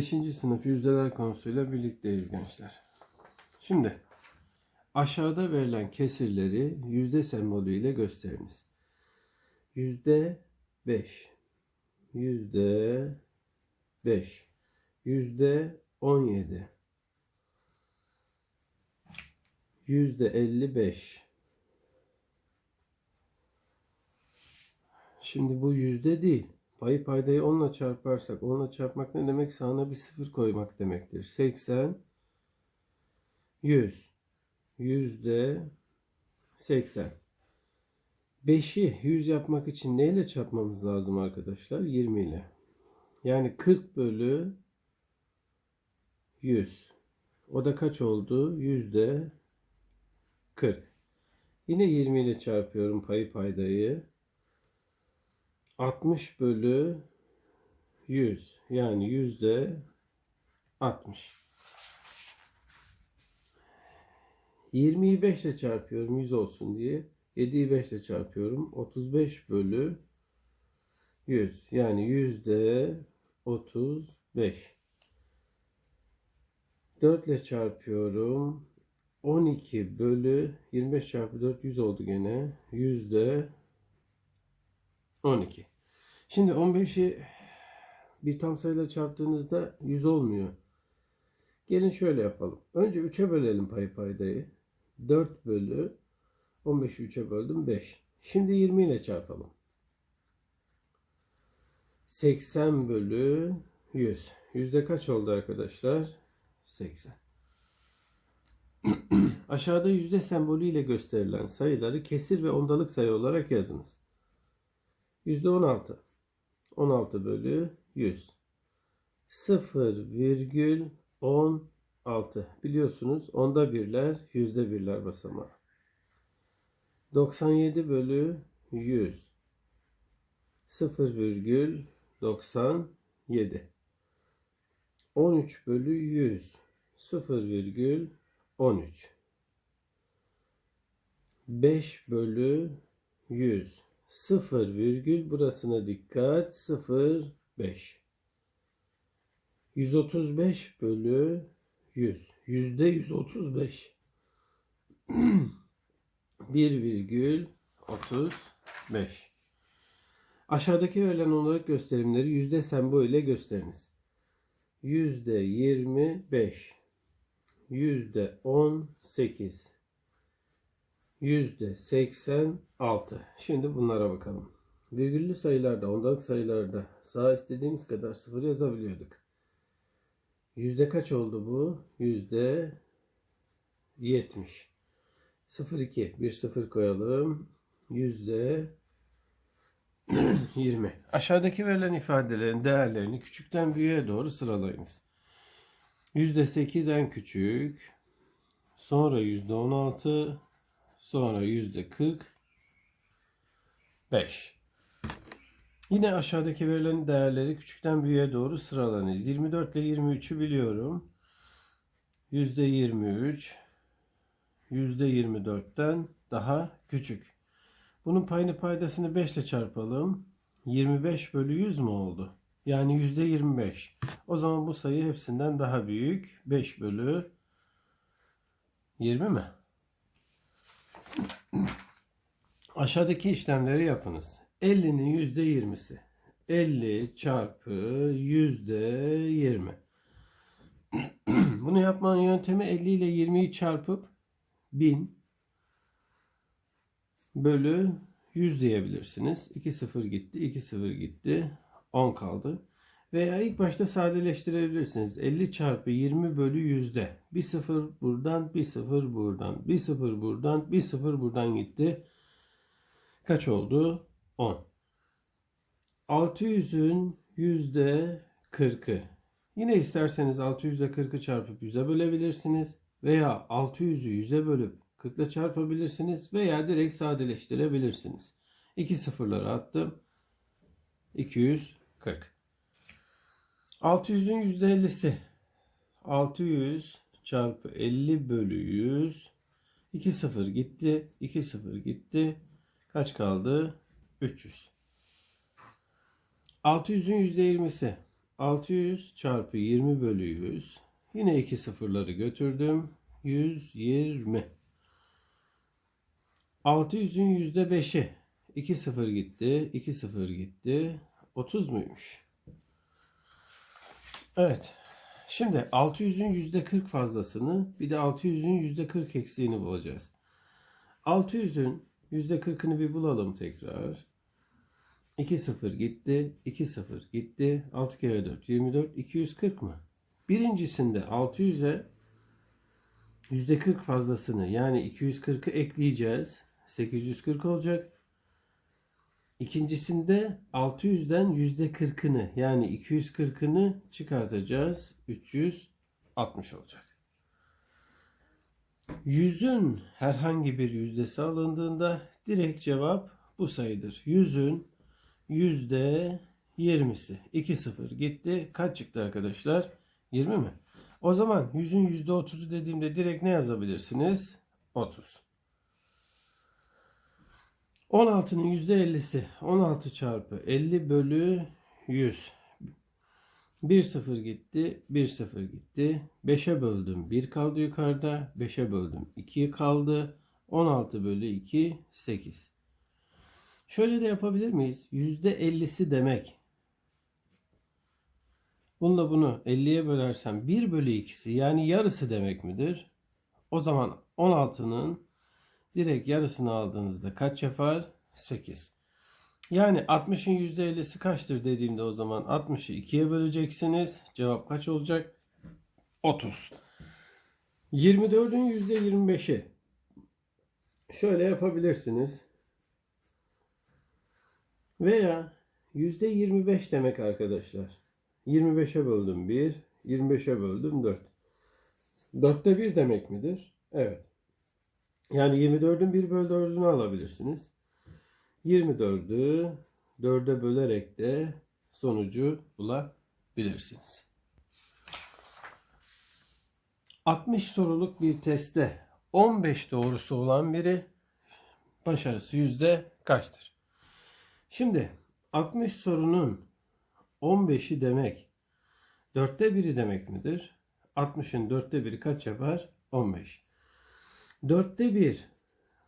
5. sınıf yüzdeler konusuyla birlikteyiz gençler. Şimdi aşağıda verilen kesirleri yüzde sembolü ile gösteriniz. Yüzde 5, yüzde 5, yüzde 17, yüzde 55. Şimdi bu yüzde değil. Payı paydayı 10 ile çarparsak 10 ile çarpmak ne demek? Sağına bir sıfır koymak demektir. 80 100 yüzde 80 5'i 100 yapmak için neyle çarpmamız lazım arkadaşlar? 20 ile. Yani 40 bölü 100. O da kaç oldu? Yüzde 40. Yine 20 ile çarpıyorum payı paydayı. 60 bölü 100 yani yüzde 60. 20'yi 5 ile çarpıyorum 100 olsun diye. 7'yi 5 ile çarpıyorum. 35 bölü 100 yani yüzde 35. 4 ile çarpıyorum. 12 bölü 25 çarpı 4 100 oldu gene. Yüzde 12. Şimdi 15'i bir tam sayıyla çarptığınızda 100 olmuyor. Gelin şöyle yapalım. Önce 3'e bölelim pay paydayı. 4 bölü 15'i 3'e böldüm 5. Şimdi 20 ile çarpalım. 80 bölü 100. Yüzde kaç oldu arkadaşlar? 80. Aşağıda yüzde sembolü ile gösterilen sayıları kesir ve ondalık sayı olarak yazınız. Yüzde 16. 16 bölü 100. 0,16. Biliyorsunuz onda birler yüzde birler basamağı. 97 bölü 100. 0,97. 13 bölü 100. 0,13. 5 bölü 100. 0 virgül burasına dikkat 0 5 135 bölü 100 yüzde 135 1 virgül 35 aşağıdaki verilen olarak gösterimleri yüzde sembol ile gösteriniz. yüzde 25 yüzde 18 Yüzde 86. Şimdi bunlara bakalım. Virgüllü sayılarda, ondalık sayılarda sağ istediğimiz kadar sıfır yazabiliyorduk. Yüzde kaç oldu bu? Yüzde 70. 02. Bir sıfır koyalım. Yüzde 20. Aşağıdaki verilen ifadelerin değerlerini küçükten büyüğe doğru sıralayınız. Yüzde 8 en küçük. Sonra yüzde 16. Sonra yüzde 45. Yine aşağıdaki verilen değerleri küçükten büyüğe doğru sıralanız. 24 ile 23'ü biliyorum. Yüzde 23 yüzde 24'ten daha küçük. Bunun payını paydasını 5 ile çarpalım. 25 bölü 100 mü oldu? Yani yüzde 25. O zaman bu sayı hepsinden daha büyük. 5 bölü 20 mi? Aşağıdaki işlemleri yapınız. 50'nin %20'si. 50 çarpı %20. Bunu yapmanın yöntemi 50 ile 20'yi çarpıp 1000 bölü 100 diyebilirsiniz. 2 0 gitti, 2 0 gitti. 10 kaldı. Veya ilk başta sadeleştirebilirsiniz. 50 çarpı 20 bölü yüzde. Bir sıfır buradan, bir sıfır buradan, bir sıfır buradan, bir sıfır buradan gitti. Kaç oldu? 10. 600'ün yüzde 40'ı. Yine isterseniz 600'de 40'ı çarpıp 100'e bölebilirsiniz. Veya 600'ü 100'e bölüp 40 ile çarpabilirsiniz. Veya direkt sadeleştirebilirsiniz. İki sıfırları attım. 240. 600'ün %50'si. 600 çarpı 50 bölü 100. 2 sıfır gitti. 2 sıfır gitti. Kaç kaldı? 300. 600'ün %20'si. 600 çarpı 20 bölü 100. Yine iki sıfırları götürdüm. 120. 600'ün yüzde 5'i. 2 sıfır gitti. 2 sıfır gitti. 30 muymuş? Evet. Şimdi 600'ün yüzde 40 fazlasını bir de 600'ün yüzde 40 eksiğini bulacağız. 600'ün yüzde 40'ını bir bulalım tekrar. 2 0 gitti. 2 0 gitti. 6 kere 4 24 240 mı? Birincisinde 600'e yüzde 40 fazlasını yani 240'ı ekleyeceğiz. 840 olacak. İkincisinde 600'den yüzde 40'ını yani 240'ını çıkartacağız. 360 olacak. Yüzün herhangi bir yüzdesi alındığında direkt cevap bu sayıdır. Yüzün yüzde 20'si. 2-0 gitti. Kaç çıktı arkadaşlar? 20 mi? O zaman yüzün yüzde 30'u dediğimde direkt ne yazabilirsiniz? 30. 16'nın yüzde 50'si 16 çarpı 50 bölü 100. 1 0 gitti, 1 0 gitti. 5'e böldüm 1 kaldı yukarıda. 5'e böldüm 2 kaldı. 16 bölü 2 8. Şöyle de yapabilir miyiz? %50'si demek. Bununla bunu 50'ye bölersem 1 bölü 2'si yani yarısı demek midir? O zaman 16'nın direkt yarısını aldığınızda kaç yapar? 8. Yani 60'ın %50'si kaçtır dediğimde o zaman 60'ı 2'ye böleceksiniz. Cevap kaç olacak? 30. 24'ün %25'i. Şöyle yapabilirsiniz. Veya %25 demek arkadaşlar. 25'e böldüm 1, 25'e böldüm 4. 4'te 1 demek midir? Evet. Yani 24'ün 1 bölü 4'ünü alabilirsiniz. 24'ü 4'e bölerek de sonucu bulabilirsiniz. 60 soruluk bir testte 15 doğrusu olan biri başarısı yüzde kaçtır? Şimdi 60 sorunun 15'i demek 4'te 1'i demek midir? 60'ın 4'te 1'i kaç yapar? 15. 4'te 1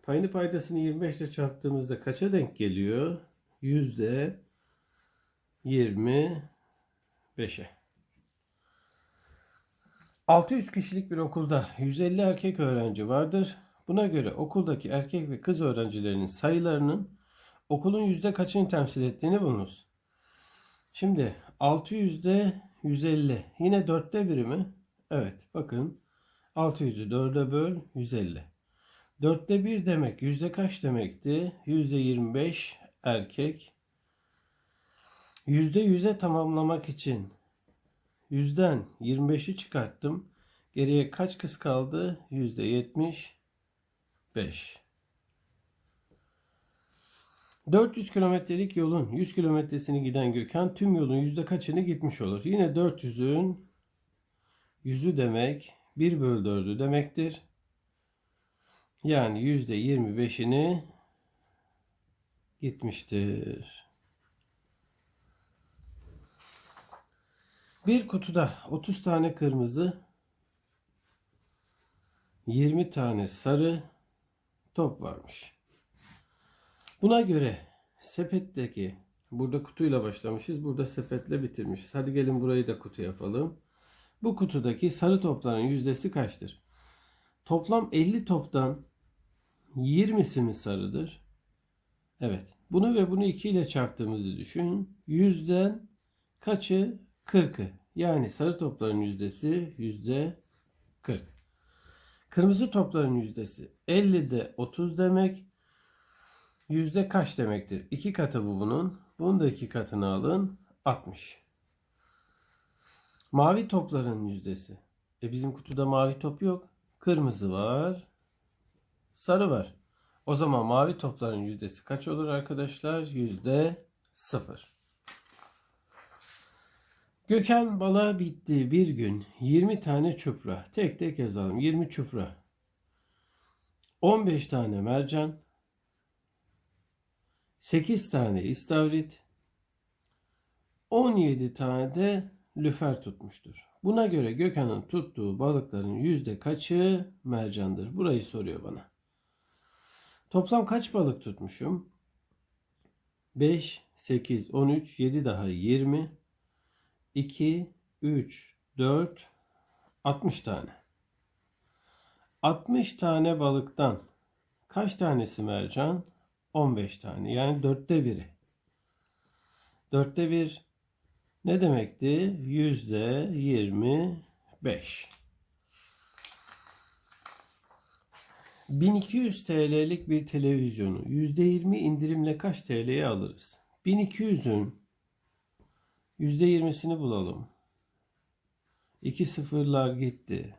payını paydasını 25 ile çarptığımızda kaça denk geliyor? Yüzde 25'e. 600 kişilik bir okulda 150 erkek öğrenci vardır. Buna göre okuldaki erkek ve kız öğrencilerinin sayılarının okulun yüzde kaçını temsil ettiğini bulunuz. Şimdi 600'de 150. Yine dörtte biri mi? Evet. Bakın. 600'ü 4'e böl 150. Dörtte bir demek yüzde kaç demekti? Yüzde 25 erkek. Yüzde yüze tamamlamak için yüzden 25'i çıkarttım. Geriye kaç kız kaldı? Yüzde 75. 400 kilometrelik yolun 100 kilometresini giden Gökhan tüm yolun yüzde kaçını gitmiş olur? Yine 400'ün yüzü demek 1 bölü 4'ü demektir. Yani yüzde 25'ini gitmiştir. Bir kutuda 30 tane kırmızı, 20 tane sarı top varmış. Buna göre sepetteki burada kutuyla başlamışız. Burada sepetle bitirmişiz. Hadi gelin burayı da kutu yapalım. Bu kutudaki sarı topların yüzdesi kaçtır? Toplam 50 toptan 20'si mi sarıdır? Evet. Bunu ve bunu 2 ile çarptığımızı düşünün. Yüzden kaçı? 40'ı. Yani sarı topların yüzdesi yüzde 40. Kırmızı topların yüzdesi 50'de 30 demek. Yüzde kaç demektir? 2 katı bu bunun. Bunun da 2 katını alın. 60. Mavi topların yüzdesi. E bizim kutuda mavi top yok. Kırmızı var. Sarı var. O zaman mavi topların yüzdesi kaç olur arkadaşlar? Yüzde sıfır. Gökhan balığa bitti bir gün 20 tane çupra. Tek tek yazalım. 20 çupra. 15 tane mercan. 8 tane istavrit. 17 tane de lüfer tutmuştur. Buna göre Gökhan'ın tuttuğu balıkların yüzde kaçı mercandır? Burayı soruyor bana. Toplam kaç balık tutmuşum? 5, 8, 13, 7 daha 20, 2, 3, 4, 60 tane. 60 tane balıktan kaç tanesi mercan? 15 tane. Yani dörtte biri. Dörtte bir ne demekti? Yüzde 25. 1200 TL'lik bir televizyonu %20 indirimle kaç TL'ye alırız? 1200'ün %20'sini bulalım. 2 sıfırlar gitti.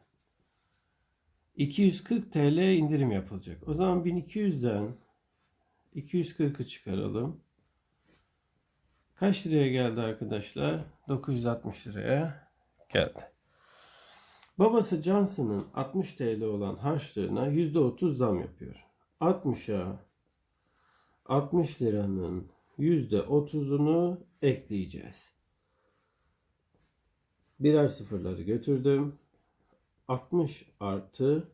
240 TL indirim yapılacak. O zaman 1200'den 240'ı çıkaralım. Kaç liraya geldi arkadaşlar? 960 liraya geldi. Babası Johnson'ın 60 TL olan harçlığına %30 zam yapıyor. 60'a 60 liranın %30'unu ekleyeceğiz. Birer sıfırları götürdüm. 60 artı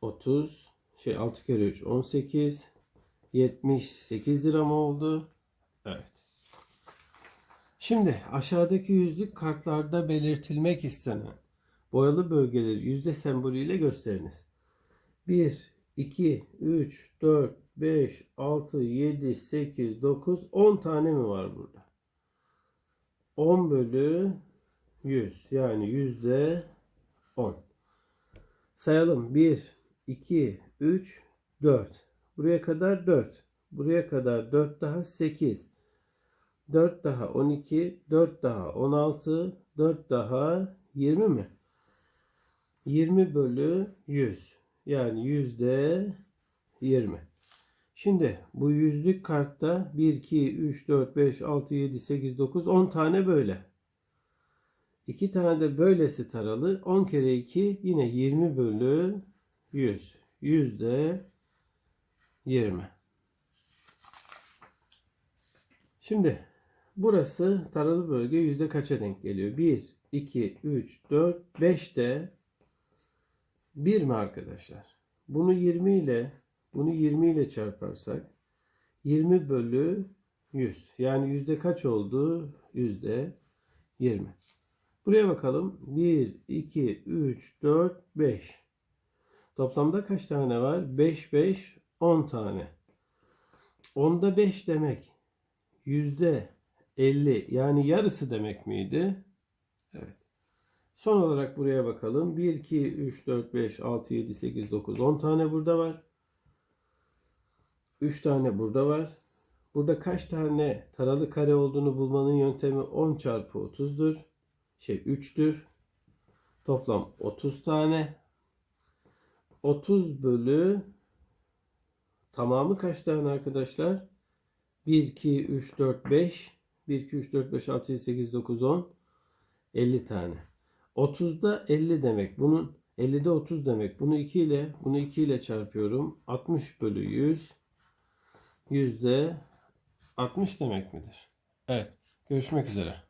30 şey 6 kere 3 18 78 lira mı oldu? Şimdi aşağıdaki yüzlük kartlarda belirtilmek istenen boyalı bölgeleri yüzde sembolüyle gösteriniz. 1, 2, 3, 4, 5, 6, 7, 8, 9, 10 tane mi var burada? 10 bölü 100 yani yüzde 10. Sayalım. 1, 2, 3, 4. Buraya kadar 4. Buraya kadar 4 daha 8. 4 daha 12, 4 daha 16, 4 daha 20 mi? 20 bölü 100. Yani yüzde 20. Şimdi bu yüzlük kartta 1, 2, 3, 4, 5, 6, 7, 8, 9, 10 tane böyle. 2 tane de böylesi taralı. 10 kere 2 yine 20 bölü 100. Yüzde 20. Şimdi burası taralı bölge yüzde kaça denk geliyor? 1, 2, 3, 4, 5 de 1 mi arkadaşlar? Bunu 20 ile bunu 20 ile çarparsak 20 bölü 100. Yani yüzde kaç oldu? Yüzde 20. Buraya bakalım. 1, 2, 3, 4, 5. Toplamda kaç tane var? 5, 5, 10 tane. 10'da 5 demek. Yüzde 50 yani yarısı demek miydi? Evet. Son olarak buraya bakalım. 1, 2, 3, 4, 5, 6, 7, 8, 9, 10 tane burada var. 3 tane burada var. Burada kaç tane taralı kare olduğunu bulmanın yöntemi 10 çarpı 30'dur. Şey 3'tür. Toplam 30 tane. 30 bölü tamamı kaç tane arkadaşlar? 1, 2, 3, 4, 5. 1, 2, 3, 4, 5, 6, 7, 8, 9, 10. 50 tane. 30'da 50 demek. Bunun 50'de 30 demek. Bunu 2 ile bunu 2 ile çarpıyorum. 60 bölü 100 yüzde 60 demek midir? Evet. Görüşmek üzere.